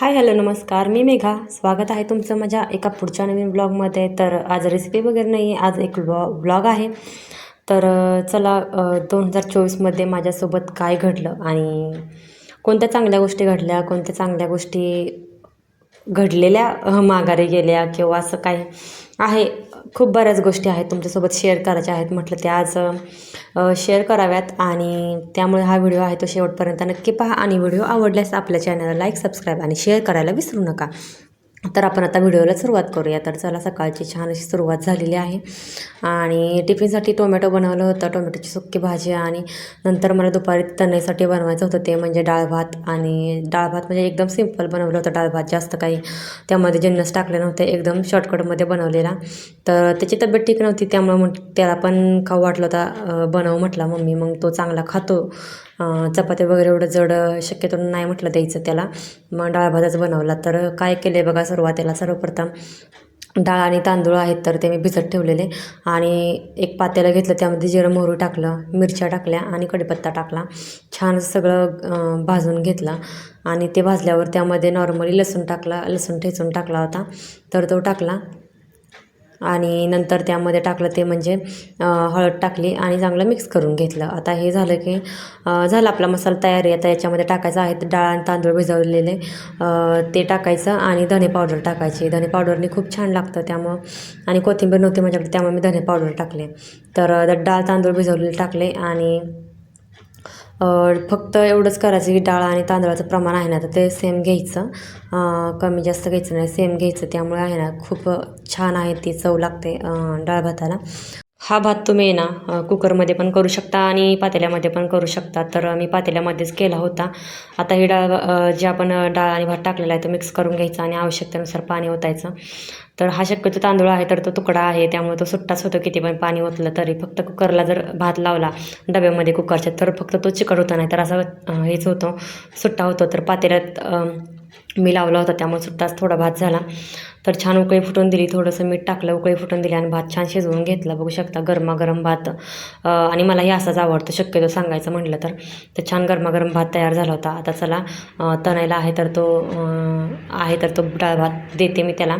Hi hello नमस्कार. मी मेघा. स्वागत आहे तुमचं माझ्या एका पुढच्या नवीन ब्लॉगमध्ये तर आज रेसिपी वगैरे नाही आज एक ब्लॉ ब्लॉग आहे. तर चला दोन हजार चोवीसमध्ये माझ्यासोबत काय घडलं आणि कोणत्या चांगल्या गोष्टी घडल्या कोणत्या चांगल्या गोष्टी घडलेल्या माघारी गेल्या किंवा असं काही आहे. खूप बऱ्याच गोष्टी आहेत तुमच्यासोबत शेअर करायच्या आहेत. म्हटलं ते आज शेअर कराव्यात आणि त्यामुळे हा व्हिडिओ आहे तो शेवटपर्यंत नक्की पहा. आणि व्हिडिओ आवडल्यास आपल्या चॅनलला लाईक सबस्क्राईब आणि शेअर करायला विसरू नका. तर आपण आता व्हिडिओला सुरुवात करूया. तर चला सकाळची छान अशी सुरुवात झालेली आहे. आणि टिफिनसाठी टोमॅटो बनवलं होतं. टोमॅटोची सुक्की भाजी आणि नंतर मला दुपारी तन्नेसाठी बनवायचं होतं. ते म्हणजे डाळ भात आणि डाळ भात म्हणजे एकदम सिंपल बनवलं होतं. डाळ भात जास्त काही त्यामध्ये जिन्नस टाकले नव्हते. एकदम शॉर्टकटमध्ये बनवलेला. तर त्याची तब्येत ठीक नव्हती. त्यामुळं मग त्याला पण खाऊ वाटलं होता. बनव म्हटला मम्मी. मग तो चांगला खातो. चपाती वगैरे एवढं जड शक्यतो नाही म्हटलं द्यायचं त्याला. मग डाळ भातच बनवला. तर काय केलं बघा सुरुवातीला सर्वप्रथम डाळ आणि तांदूळ आहेत तर ते मी भिजत ठेवलेले. आणि एक पातेलं घेतलं त्यामध्ये जिरं मोहरी टाकलं मिरच्या टाकल्या आणि कढीपत्ता टाकला. छान सगळं भाजून घेतला. आणि ते भाजल्यावर त्यामध्ये नॉर्मली लसूण टाकला लसूण ठेचून टाकला होता. तर तो टाकला. आणि नंतर त्यामध्ये टाकलं ते म्हणजे हळद टाकली आणि चांगलं मिक्स करून घेतलं. आता हे झालं की झालं आपला मसाला तयार आहे. आता याच्यामध्ये टाकायचं आहे डाळ आणि तांदूळ भिजवलेले. ते टाकायचं आणि धने पावडर टाकायची. धने पावडरने खूप छान लागतं त्यामुळं. आणि कोथिंबीर नव्हती माझ्याकडे त्यामुळे मी धने पावडर टाकले. तर डाळ तांदूळ भिजवलेले टाकले आणि फक्त एवढंच करायचं की डाळ आणि तांदळाचं प्रमाण आहे ना तर ते सेम घ्यायचं. कमी जास्त घ्यायचं नाही सेम घ्यायचं. त्यामुळे आहे ना खूप छान आहे ती चव लागते डाळ भाताला. हा भात तुम्ही ना कुकरमध्ये पण करू शकता आणि पातेल्यामध्ये पण करू शकता. तर मी पातेल्यामध्येच केला होता. आता ही डाळ जे आपण डाळ आणि भात टाकलेला आहे तो मिक्स करून घ्यायचा आणि आवश्यकतेनुसार पाणी ओतायचं. तर हा शक्यतो तांदूळ आहे तर तो तुकडा आहे. त्यामुळे तो सुट्टाच होतो किती पण पाणी ओतलं तरी. फक्त कुकरला जर भात लावला डब्यामध्ये कुकरच्या तर फक्त तो चिकट होता नाही तर असा हेच होतो सुट्टा होतो. तर पातेल्यात मी लावला होता त्यामुळे सुट्टाच थोडा भात झाला. तर छान उकळी फुटून दिली थोडंसं मीठ टाकलं उकळी फुटून दिली आणि भात छान शिजवून घेतला. बघू शकता गरमागरम भात. आणि आणि मलाही असाच आवडतं शक्यतो सांगायचं म्हटलं तर. तर छान गरमागरम भात तयार झाला होता. आता चला तणायला आहे तर तो आहे तर तो डाळ भात देते मी त्याला.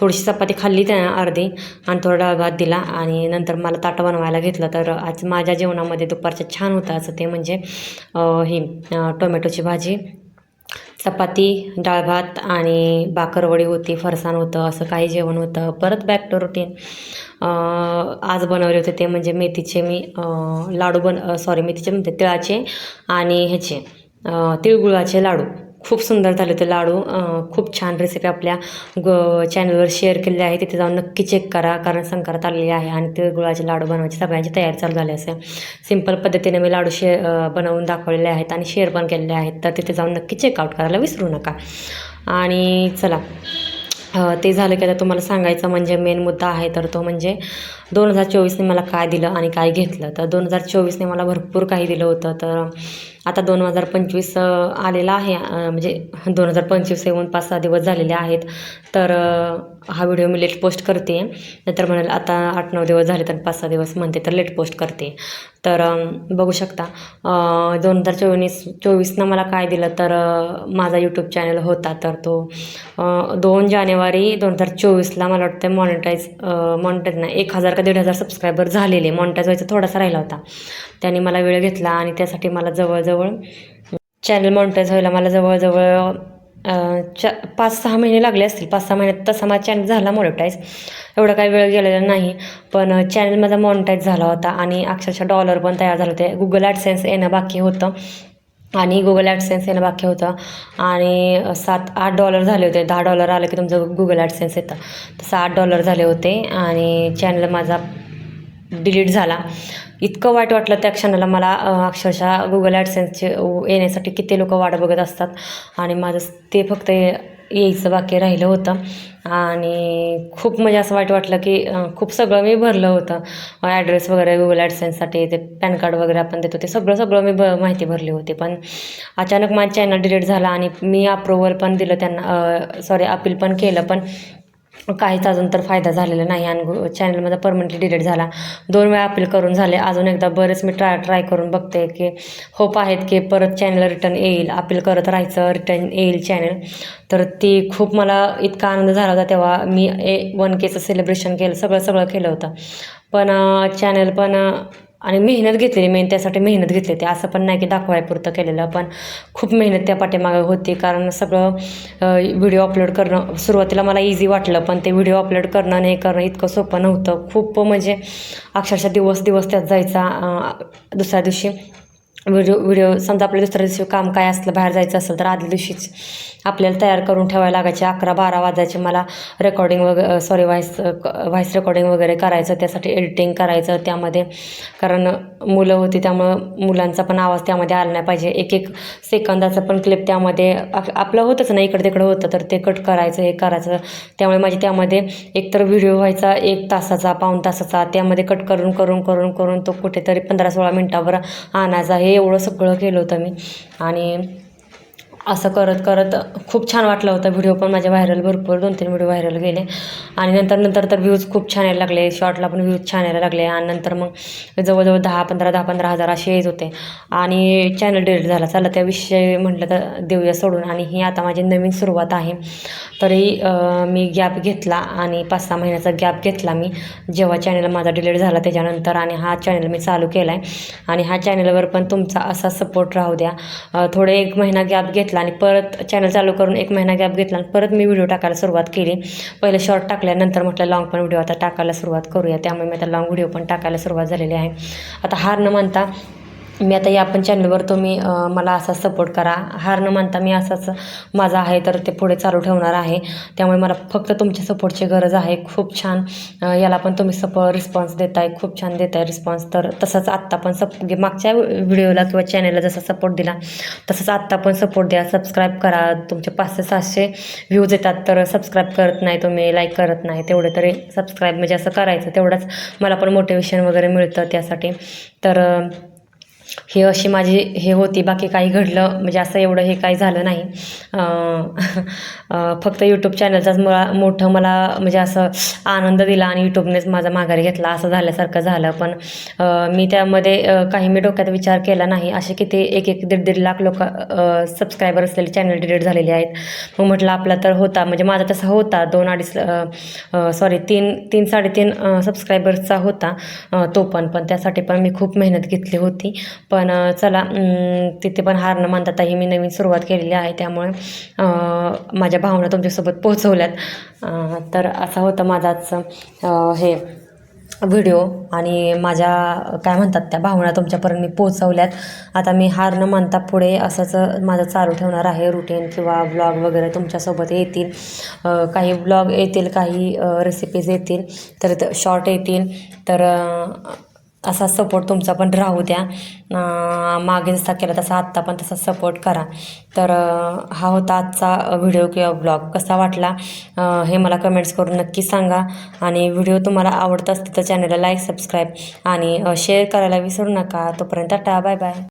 थोडीशी चपाती खाल्ली त्यानं अर्धी आणि थोडा डाळ भात दिला आणि नंतर मला ताटं बनवायला घेतलं. तर आज माझ्या जेवणामध्ये दुपारचं छान होतं असं ते म्हणजे ही टोमॅटोची भाजी चपाती डाळ भात आणि बाकरवडी होती फरसाण होतं असं काही जेवण होतं. परत बॅक टू रुटीन आज बनवले होते ते म्हणजे मेथीचे मी लाडू बन सॉरी मेथीचे म्हणते तिळाचे आणि ह्याचे तिळगुळाचे लाडू. खूप सुंदर झाले ते लाडू. खूप छान रेसिपी आपल्या ग चॅनलवर शेअर केलेली आहे. तिथे जाऊन नक्की चेक करा. कारण संक्रांत आलेली आहे आणि ते गुळाचे लाडू बनवायची. सगळ्यांची तयारी चालू झाली असेल. सिंपल पद्धतीने मी लाडू शे बनवून दाखवलेले आहेत आणि शेअर पण केलेले आहेत. तर तिथे जाऊन नक्की चेकआउट करायला विसरू नका. आणि चला. ते झालं की आता तुम्हाला सांगायचं म्हणजे मेन मुद्दा आहे तर तो म्हणजे दोन हजार चोवीसने मला काय दिलं आणि काय घेतलं. तर दोन हजार चोवीसने मला भरपूर काही दिलं होतं. तर आता दोन हजार पंचवीस आलेला आहे म्हणजे दोन हजार पंचवीस येऊन पाच सहा दिवस झालेले आहेत. तर हा व्हिडिओ मी लेट पोस्ट करते. नंतर म्हणाल आता आठ नऊ दिवस झाले तर पाच सहा दिवस म्हणते तर लेट पोस्ट करते. तर बघू शकता. दोन हजार चोवीस चोवीसनं मला काय दिलं तर माझा यूट्यूब चॅनल होता. तर तो दोन जानेवारी दोन हजार चोवीसला मला वाटतं मॉनिटाईज मॉनिटाईज नाही एक हजार का दीड हजार सबस्क्रायबर झालेले. मॉनिटाईज व्हायचा थोडासा राहिला होता. त्याने मला वेळ घेतला आणि त्यासाठी मला जवळजवळ चॅनल मॉनिटाईज व्हायला मला जवळजवळ चा पाच सहा महिने लागले असतील पाच सहा महिन्यात तसा माझा चॅनल झाला मॉनिटाईज एवढा काही वेळ गेलेला नाही पण चॅनल माझा मॉनिटाईज झाला होता आणि अक्षरशः डॉलर पण तयार झाले होते. गुगल ॲडसेन्स येणं बाकी होतं आणि गुगल ॲडसेन्स येणं बाकी होतं आणि सात आठ डॉलर झाले होते. दहा डॉलर आलं की तुमचं गुगल ॲडसेन्स येतं. तसं आठ डॉलर झाले होते आणि चॅनल माझा डिलीट झाला. इतकं वाईट वाटलं त्या क्षणाला मला अक्षरशः गुगल ॲडसेन्सचे येण्यासाठी किती लोक वाट बघत असतात. आणि माझं ते फक्त यायचं बाकी राहिलं होतं. आणि खूप म्हणजे असं वाईट वाटलं की खूप सगळं मी भरलं होतं. ॲड्रेस वगैरे गुगल ॲडसेन्ससाठी ते पॅन कार्ड वगैरे आपण देतो ते सगळं सगळं मी ब माहिती भरली होती. पण अचानक माझं चॅनल डिलीट झाला आणि मी अप्रुव्हल पण दिलं त्यांना सॉरी अपील पण केलं. पण काहीच अजून तर फायदा झालेला नाही. आणि चॅनल माझा परमनंटली डिलीट झाला. दोन वेळा अपील करून झाले. अजून एकदा बरेच मी ट्राय ट्राय करून बघते की होप आहेत की परत चॅनल रिटर्न येईल. अपील करत राहायचं रिटर्न येईल चॅनल तर ती खूप मला इतका आनंद झाला होता तेव्हा मी ए वन केचं सेलिब्रेशन केलं. सगळं सगळं केलं होतं. पण चॅनल पण आणि मेहनत घेतलेली मेन त्यासाठी मेहनत घेतली ते असं पण नाही की दाखवायपुरतं केलेलं पण खूप मेहनत त्या पाठीमागं होती. कारण सगळं व्हिडिओ अपलोड करणं सुरुवातीला मला इझी वाटलं पण ते व्हिडिओ अपलोड करणं आणि हे करणं इतकं सोपं नव्हतं. खूप म्हणजे अक्षरशः दिवस दिवस त्यात जायचा दुसऱ्या दिवशी. व्हिडिओ व्हिडिओ समजा आपल्या दुसऱ्या दिवशी काम काय असलं बाहेर जायचं असेल तर आदल्या दिवशीच आपल्याला तयार करून ठेवायला लागायचे. अकरा बारा वाजायचे मला रेकॉर्डिंग वगैरे सॉरी व्हॉइस व्हॉइस रेकॉर्डिंग वगैरे करायचं त्यासाठी एडिटिंग करायचं त्यामध्ये. कारण मुलं होती त्यामुळं मुलांचा पण आवाज त्यामध्ये आला नाही पाहिजे. एक एक सेकंदाचं पण क्लिप त्यामध्ये आप- आपलं होतंच नाही इकडं तिकडं होतं तर ते कट करायचं हे करायचं. त्यामुळे माझी त्यामध्ये एकतर व्हिडिओ व्हायचा एक तासाचा पाऊण तासाचा त्यामध्ये कट करून करून करून करून तो कुठेतरी पंधरा सोळा मिनटावर आणायचा. हे एवढं सगळं केलं होतं मी. आणि असं करत करत खूप छान वाटलं होतं. व्हिडिओ पण माझ्या व्हायरल भरपूर दोन तीन व्हिडिओ व्हायरल गेले. आणि नंतर नंतर तर व्ह्यूज खूप छान यायला लागले. शॉर्टला पण व्ह्यूज छान यायला लागले. आणि नंतर मग जवळजवळ दहा पंधरा दहा पंधरा हजार असे येत होते. आणि चॅनल डिलीट झाला. चला त्या विषय म्हटलं तर देऊया सोडून. आणि ही आता माझी नवीन सुरुवात आहे. तरी मी गॅप घेतला आणि पाच सहा महिन्याचा गॅप घेतला मी. जेव्हा चॅनल माझा डिलीट झाला त्याच्यानंतर आणि हा चॅनल मी चालू केला आहे आणि ह्या चॅनलवर पण तुमचा असा सपोर्ट राहू द्या. थोडे एक महिना गॅप घेतला आणि परत चॅनल चालू करून एक महिना गॅप घेतला आणि परत मी व्हिडिओ टाकायला सुरुवात केली. पहिले शॉर्ट टाकल्यानंतर म्हटलं लॉंग पण व्हिडिओ आता टाकायला सुरुवात करूया. त्यामुळे मी आता लॉंग व्हिडिओ पण टाकायला सुरुवात झालेली आहे. आता हार न मानता मी आता या पण चॅनलवर तुम्ही मला असा सपोर्ट करा. हार न मानता मी असाच माझा आहे तर ते पुढे चालू ठेवणार आहे. त्यामुळे मला फक्त तुमच्या सपोर्टची गरज आहे. खूप छान याला पण तुम्ही सप रिस्पॉन्स देताय. खूप छान देताय रिस्पॉन्स तर तसंच आत्ता पण सप मागच्या व्हिडिओला किंवा चॅनलला जसा सपोर्ट दिला तसंच आत्ता पण सपोर्ट द्या. सबस्क्राईब करा. तुमचे पाचशे सातशे व्ह्यूज येतात तर सबस्क्राईब करत नाही तुम्ही लाईक करत नाही. तेवढे तरी सबस्क्राईब म्हणजे असं करायचं. तेवढंच मला पण मोटिवेशन वगैरे मिळतं त्यासाठी. तर हे अशी माझी हे होती बाकी काही घडलं म्हणजे असं एवढं हे काही झालं नाही. फक्त यूट्यूब चॅनलचाच मला मोठं मला म्हणजे असं आनंद दिला आणि यूट्यूबनेच माझा माघारी घेतला असं झाल्यासारखं झालं. पण मी त्यामध्ये काही मी डोक्यात विचार केला नाही. असे किती एक एक दीड दीड लाख लोक सबस्क्रायबर असलेले चॅनल डिलीट झालेले आहेत. मग म्हटलं आपला तर होता. म्हणजे माझा तसा होता. दोन अडीच सॉरी तीन तीन साडेतीन सबस्क्रायबर्सचा होता तो पण. पण त्यासाठी पण मी खूप मेहनत घेतली होती. पण चला तिथे पण हार न मानता ही मी नवीन सुरुवात केलेली आहे. त्यामुळे माझ्या भावना तुमच्यासोबत पोहोचवल्यात. तर असा होता माझाच हे व्हिडिओ आणि माझ्या काय म्हणतात त्या भावना तुमच्यापर्यंत मी पोचवल्यात आता मी हार न मानता पुढे असंच माझं चालू ठेवणार आहे. रुटीन किंवा ब्लॉग वगैरे तुमच्यासोबत येतील. काही ब्लॉग येतील काही रेसिपीज येतील. तर शॉर्ट येतील. तर असा सपोर्ट तुमचा पण राहू द्या. मागे जसा केला तसा आत्ता पण तसा सपोर्ट करा. तर हा होता आजचा व्हिडिओ किंवा ब्लॉग कसा वाटला? हे मला कमेंट्स करून नक्की सांगा. आणि व्हिडिओ तुम्हाला आवडत असते तर चॅनलला लाईक सबस्क्राईब आणि शेअर करायला विसरू नका. तोपर्यंत टाटा बाय बाय